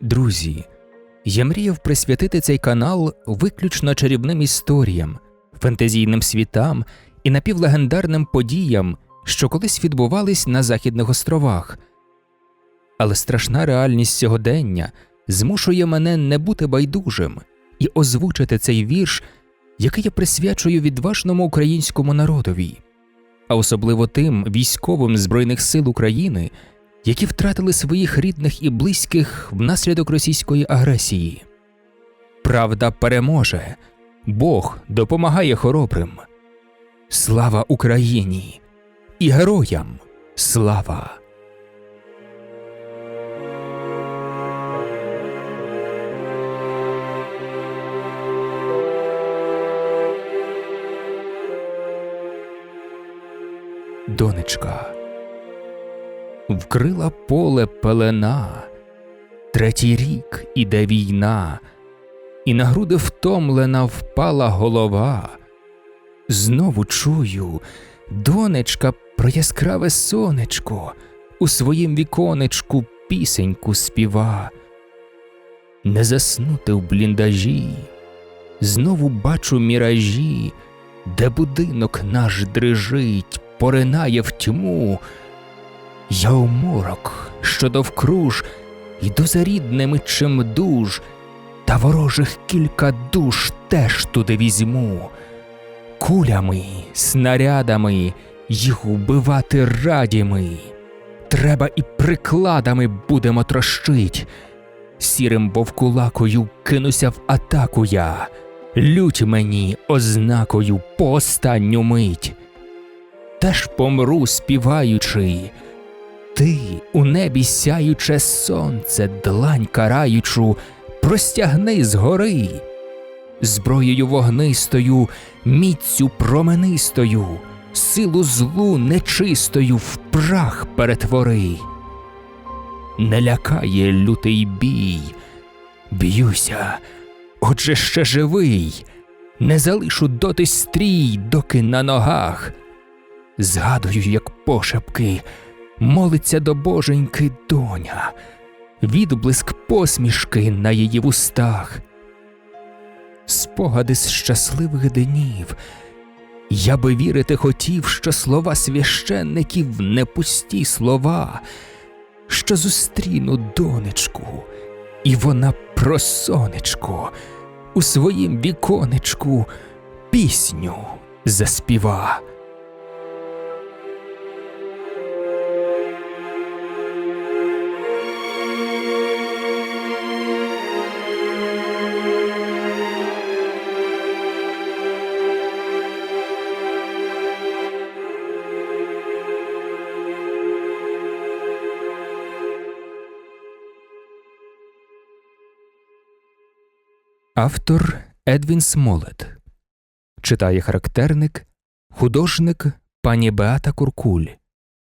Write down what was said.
Друзі, я мріяв присвятити цей канал виключно чарівним історіям, фентезійним світам і напівлегендарним подіям, що колись відбувались на Західних островах. Але страшна реальність сьогодення змушує мене не бути байдужим і озвучити цей вірш, який я присвячую відважному українському народові, а особливо тим військовим Збройних сил України, які втратили своїх рідних і близьких внаслідок російської агресії. Правда переможе, Бог допомагає хоробрим. Слава Україні і героям слава! Донечка вкрила поле пелена, третій рік іде війна, і на груди втомлена впала голова. Знову чую, донечка про яскраве сонечко у своїм віконечку пісеньку співа. Не заснути в бліндажі, знову бачу міражі, де будинок наш дрижить, поринає в тьму. Я у морок, що довкруж, йду за рідними чимдуж, та ворожих кілька душ теж туди візьму. Кулями, снарядами їх вбивати раді ми. Треба і прикладами будемо трощить. Сірим вовкулакою кинуся в атаку я, лють мені ознакою по останню мить. Теж помру співаючи. Ти у небі сяюче сонце, длань караючу, простягни згори, зброєю вогнистою, міцю променистою, силу злу нечистою в прах перетвори. Не лякає лютий бій, б'юся, отже ще живий, не залишу доти стрій, доки на ногах. Згадую, як пошепки молиться до боженьки доня, відблиск посмішки на її вустах. Спогади з щасливих днів. Я би вірити хотів, що слова священників не пусті слова, що зустріну донечку, і вона про сонечко у своїм віконечку пісню заспіва. Автор Едвін Смолет читає характерник, художник пані Беата Куркуль.